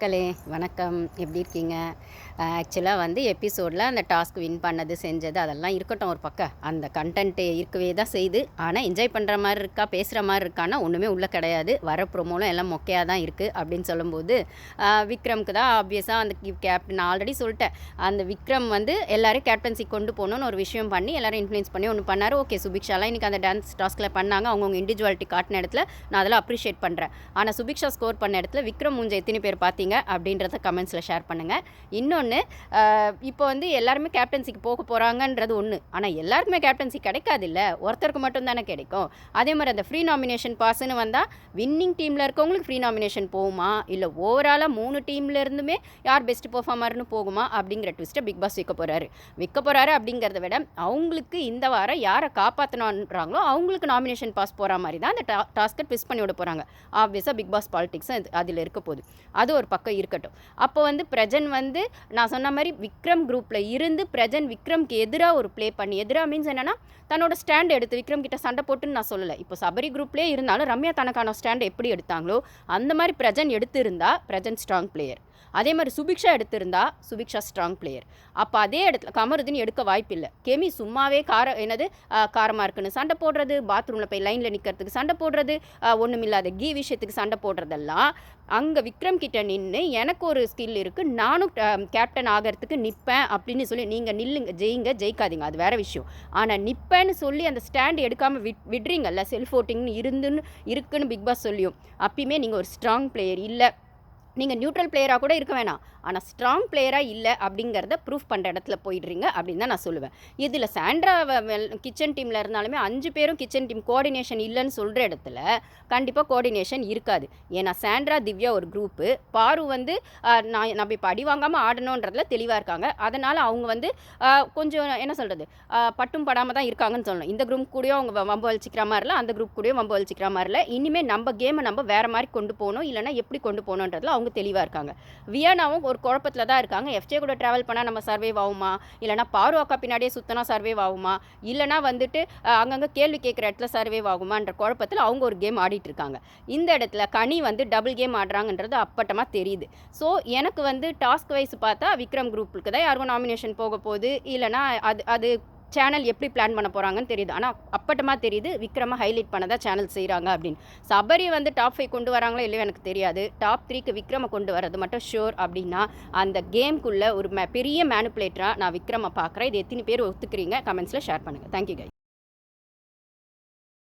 மக்களே வணக்கம். எப்படி இருக்கீங்க? ஆக்சுவலாக வந்து எபிசோடில் அந்த டாஸ்க் வின் பண்ணது செஞ்சது அதெல்லாம் இருக்கட்டும் ஒரு பக்கம். அந்த கண்டென்ட் இருக்கவே தான் செய்யுது. ஆனால் என்ஜாய் பண்ணுற மாதிரி இருக்கா பேசுகிற மாதிரி இருக்கான்னா ஒன்றுமே உள்ளே கிடையாது. வர ப்ரோமோலும் எல்லாம் மொக்கையாக தான் இருக்குது அப்படின்னு சொல்லும்போது விக்ரம்க்கு தான் ஆப்வியஸாக அந்த கேப்டன் நான் ஆல்ரெடி சொல்லிட்டேன். அந்த விக்ரம் வந்து எல்லோரும் கேப்டன்சி கொண்டு போகணுன்னு ஒரு விஷயம் பண்ணி எல்லாரும் இன்ஃப்ளூயன்ஸ் பண்ணி ஒன்று பண்ணார். ஓகே சுபிக்ஷாலாம் இன்றைக்கி அந்த டான்ஸ் டாஸ்கில் பண்ணாங்க. அவங்கவுங்க இண்டிவிஜுவாலிட்டி காட்டின இடத்துல நான் அதெல்லாம் அப்ரிஷியேட் பண்ணுறேன் ஆனால் சுபிக்ஷா ஸ்கோர் பண்ண இடத்துல விக்ரம் மூஞ்ச எத்தனை பேர் பார்த்தீங்க? அப்படின்றத கமெண்ட்ஸில் ஷேர் பண்ணுங்கள் இன்னொன்று இப்போ வந்து எல்லாருமே கேப்டன்சிக்கு போக போகிறாங்கன்றது ஒன்று ஆனால் எல்லாருக்குமே கேப்டன்சி கிடைக்காது இல்லை ஒருத்தருக்கு மட்டும் தானே கிடைக்கும். அதே மாதிரி அந்த ஃப்ரீ நாமினேஷன் பாஸ்ன்னு வந்தால் வின்னிங் டீமில் இருக்கவங்களுக்கு ஃப்ரீ நாமினேஷன் போகுமா? இல்லை ஓவராலாக மூணு டீமில் இருந்துமே யார் பெஸ்ட் பர்ஃபார்மர்னு போகுமா? அப்படிங்கிற ட்விஸ்ட்டை பிக் பாஸ் விற்க போகிறாரு விற்க போகிறாரு அப்படிங்கிறத விட அவங்களுக்கு இந்த வாரம் யாரை காப்பாற்றணுன்றாங்களோ அவங்களுக்கு நாமினேஷன் பாஸ் போகிற மாதிரி தான் அந்த டா டாஸ்க்கை ட்விஸ்ட் பண்ணி விட போகிறாங்க ஆப்வியஸாக பிக் பாஸ் பாலிடிக்ஸும் அது அதில் இருக்க போகுது. அது ஒரு பக்கம் இருக்கட்டும். அப்போ வந்து பிரஜன் வந்து நான் சொன்ன மாதிரி விக்ரம் குரூப்பில் இருந்து பிரஜன் விக்ரம்க்கு எதிராக ஒரு ப்ளே பண்ணி எதிராக மீன்ஸ் என்னென்னா தன்னோட ஸ்டாண்ட் எடுத்து விக்ரம் கிட்ட சண்டை போட்டுன்னு நான் சொல்லலை. இப்போ சபரி குரூப்லேயே இருந்தாலும் ரம்யா தனக்கான ஸ்டாண்ட் எப்படி எடுத்தாங்களோ அந்த மாதிரி பிரஜன் எடுத்திருந்தா பிரஜன் ஸ்ட்ராங் பிளேயர் அதே மாதிரி சுபிக்ஷா எடுத்திருந்தா சுபிக்ஷா ஸ்ட்ராங் பிளேயர் அப்போ அதே இடத்துல கமருதீன் எடுக்க வாய்ப்பில்லை. கெமி சும்மாவே கார என்னது காரமாக இருக்குன்னு சண்டை போடுறது பாத்ரூமில் போய் லைனில் நிற்கிறதுக்கு சண்டை போடுறது ஒன்றுமில்லாத கீ விஷயத்துக்கு சண்டை போடுறதெல்லாம் அங்கே விக்ரம் கிட்ட நின்று எனக்கு ஒரு ஸ்கில் இருக்குது நானும் கேப்டன் ஆகிறதுக்கு நிற்பேன் அப்படின்னு சொல்லி நீங்கள் நில்லுங்க ஜெயிங்க ஜெயிக்காதீங்க அது வேறு விஷயம். ஆனால் நிற்பேன்னு சொல்லி அந்த ஸ்டாண்ட் எடுக்காமல் விட் விடுறீங்கல்ல செல்ஃப் ஓட்டிங்னு இருந்துன்னு இருக்குன்னு பிக் பாஸ் சொல்லியும். அப்பயுமே நீங்கள் ஒரு ஸ்ட்ராங் பிளேயர் இல்லை. நீங்கள் நியூட்ரல் பிளேயராக கூட இருக்க வேணாம். ஆனால் ஸ்ட்ராங் பிளேயராக இல்லை அப்படிங்கிறத ப்ரூஃப் பண்ணுற இடத்துல போயிடுறீங்க அப்படின்னு தான் நான் சொல்லுவேன். இதில் சாண்ட்ரா கிச்சன் டீமில் இருந்தாலுமே அஞ்சு பேரும் கிச்சன் டீம் கோஆர்டினேஷன் இல்லைன்னு சொல்கிற இடத்துல கண்டிப்பாக கோஆர்டினேஷன் இருக்காது. ஏன்னா சாண்ட்ரா திவ்யா ஒரு குரூப்பு பாரு வந்து நான் நம்ம இப்போ அடி வாங்காமல் ஆடணுன்றதுல தெளிவாக இருக்காங்க. அதனால் அவங்க வந்து கொஞ்சம் என்ன சொல்கிறது பட்டும் படாமல் தான் இருக்காங்கன்னு சொல்லணும். இந்த குரூப் கூடயும் அவங்க வம்ப வம்பு வலிச்சிக்கிற மாதிரி இல்லை அந்த குரூப் கூடயும் வம்பு வலிச்சிக்கிற மாதிரி இல்லை இனிமேல் நம்ம கேமை நம்ம வேறு மாதிரி கொண்டு போகணும். இல்லைனா எப்படி கொண்டு போகணுன்றதுல அவங்க தெளிவாக இருக்காங்க. வியானாவும் ஒரு குழப்பத்தில் தான் இருக்காங்க. எஃப்ஜே கூட ட்ராவல் பண்ணால் நம்ம சர்வைவ் ஆகுமா? இல்லைனா பாரு அக்கா பின்னாடியே சுத்தனா சர்வைவ் ஆகுமா? இல்லைனா வந்துட்டு அங்கங்கே கேள்வி கேட்குற இடத்துல சர்வைவ் ஆகுமான்ற குழப்பத்தில் அவங்க ஒரு கேம் ஆடிட்டு இருக்காங்க. இந்த இடத்துல கனி வந்து டபுள் கேம் ஆடுறாங்கன்றது அப்பட்டமாக தெரியுது. ஸோ எனக்கு வந்து டாஸ்க் வைஸ் பார்த்தா விக்ரம் குரூப்புக்கு தான் யாருக்கும் நாமினேஷன் போக போகுது. இல்லைனா அது அது சேனல் எப்படி பிளான் பண்ண போகிறாங்கன்னு தெரியுது. ஆனால் அப்பட்டமாக தெரியுது விக்ரமாக ஹைலைட் பண்ண தான் சேனல் செய்கிறாங்க அப்படின்னு. சபரி வந்து டாப் ஃபைவ் கொண்டு வராங்களோ இல்லையோ எனக்கு தெரியாது. டாப் த்ரீக்கு விக்ரமை கொண்டு வரது மட்டும் ஷோர் அப்படின்னா அந்த கேம்குள்ளே ஒரு பெரிய மேனுப்புலேட்டராக நான் விக்ரமை பார்க்குறேன். இது எத்தனை பேர் ஒத்துக்கிறீங்க? கமெண்ட்ஸில் ஷேர் பண்ணுங்கள் தேங்க்யூ கை